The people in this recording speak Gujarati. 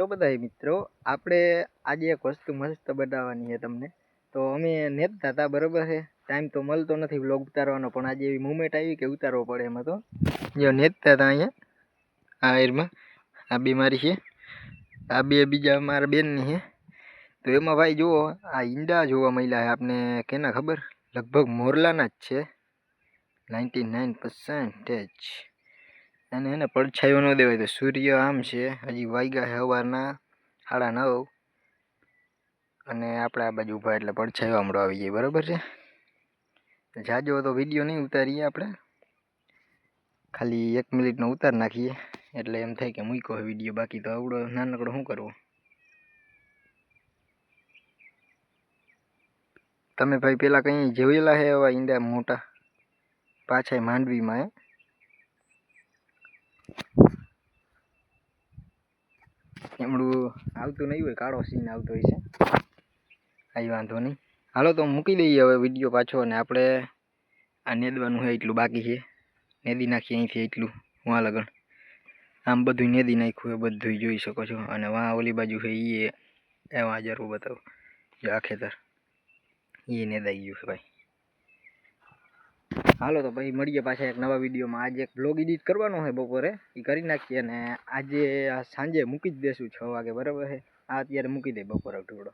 તો બધા મિત્રો, આપણે આજે એક વસ્તુ મસ્ત બતાવવાની છે તમને. તો અમે નેતતા હતા બરોબર છે. ટાઈમ તો મળતો નથી વ્લોગ ઉતારવાનો, પણ આજે એવી મુમેન્ટ આવી કે ઉતારવો પડે એમાં તો જો નેતા હતા અહીંયા, આ એરમાં, આ બીમારી છે. આ બે બીજા મારા બેનની છે. તો એમાં ભાઈ જુઓ, આ ઈંડા જોવા મળ્યા છે આપને કેના ખબર? લગભગ મોરલાના જ છે. નાઇન્ટી નાઇન પર્સન્ટેજ અને એને પડછાયો ન દેવાય તો સૂર્ય આમ છે, હજી વાગ્યા છે સવારના સાડા નવ. અને આપણે આ બાજુ ઊભા એટલે પડછાયો આમળો આવી જાય, બરાબર છે? જાજો તો વીડિયો નહીં ઉતારીએ આપણે. ખાલી એક મિનિટનો ઉતાર નાખીએ, એટલે એમ થાય કે મૂક્યો વીડિયો બાકી તો આવડો નાનકડો શું કરવો? તમે ભાઈ પેલા કંઈ જોયેલા હે એવા ઈંડા મોટા? પાછા માંડવીમાં, હે? એમડું આવતું નહીં હોય, કાળો સીન આવતો હોય છે. કાંઈ વાંધો નહીં. હાલો તો મૂકી દઈએ હવે વીડિયો પાછો અને આપણે આ નેદવાનું છે એટલું બાકી છે. નેદી નાખીએ અહીંથી એટલું વાં લગન. આમ બધું નેદી નાખ્યું એ બધું જોઈ શકો છો. અને વાં ઓલી બાજુ છે એ, એમાં જરૂર બતાવો. જો આ ખેતર એ નેદાઈ ગયું છે ભાઈ. હાલો તો ભાઈ, મળીએ પાછા એક નવા વિડીયોમાં. આજે એક બ્લોગ એડિટ કરવાનો છે બપોરે. એ કરી નાખીએ અને આજે સાંજે મૂકી જ દેશું છ વાગે, બરાબર છે? આ અત્યારે મૂકી દે બપોરે ટુકડો